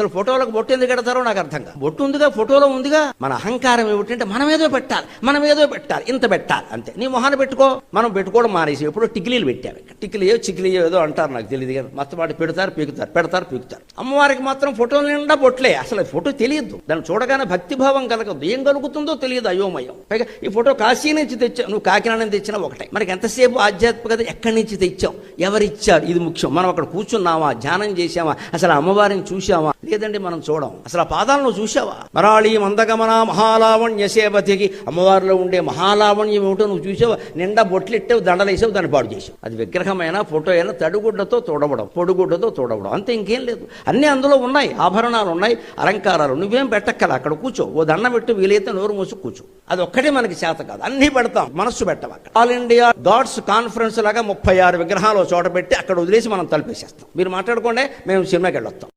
అసలు ఫోటోలకు బొట్టు ఎందుకు పెడతారో నాకు అర్థం కాదు. బొట్టు ఉందిగా ఫోటోలో ఉందిగా. మన అహంకారం ఏమిటంటే మనం ఏదో పెట్టాలి మనం ఏదో పెట్టాలి ఇంత పెట్టాలి అంతే. నీ మొహాన్ని పెట్టుకో. మనం పెట్టుకోవడం మానేసి ఎప్పుడు టిక్లీలు పెట్టాము ఇక్కడ. టిక్లీయో చిక్లీయో ఏదో అంటారు నాకు తెలియదు కదా మొత్తం వాటి పెడతారు పీకుతారు పెడతారు పీకుతారు. అమ్మవారికి మాత్రం ఫోటో నిండా బొట్లే. అసలు ఫోటో తెలియదు. దాన్ని చూడగానే భక్తిభావం కలగదు. ఏం కలుగుతుందో తెలియదు అయోమయం. పైగా ఈ ఫోటో కాశీ నుంచి తెచ్చా. నువ్వు కాకినాడ నుంచి తెచ్చినా ఒకటే. మనకి ఎంతసేపు ఆధ్యాత్మికత ఎక్కడి నుంచి తెచ్చావు ఎవరిచ్చారు ఇది ముఖ్యం. మనం అక్కడ కూర్చున్నామా? ధ్యానం చేశామా? అసలు అమ్మవారిని చూశామా? లేదండి మనం చూడం? అసలు ఆ పాదాలను చూసావా మరాళి మందగమన మహాలావణ్య సేవతికి. అమ్మవారిలో ఉండే మహాలావణ్యం ఏమిటో నువ్వు చూసావా నిండా బొట్లెట్టావు దండలేసావు దాన్ని పాడు చేసావు. అది విగ్రహమైన ఫోటో అయినా తడుగుడ్డతో తోడవడం పొడుగుడ్డతో తోడవడం. అంతే ఇంకేం లేదు. అన్నీ అందులో ఉన్నాయి. ఆభరణాలు ఉన్నాయి అలంకారాలు నువ్వేం పెట్టక్కల అక్కడ కూర్చో. ఓ దండం పెట్టు వీలైతే నోరు మూసి కూర్చో. అది ఒక్కటే మనకి చేత కాదు. అన్నీ పెడతాం మనస్సు పెట్టం అక్కడ. ఆల్ ఇండియా గాడ్స్ కాన్ఫరెన్స్ లాగా ముప్పై ఆరు విగ్రహాలు చోట పెట్టి అక్కడ వదిలేసి మనం తలుపేసేస్తాం మీరు మాట్లాడుకోండి మేము సినిమాకి వెళ్ళొస్తాం.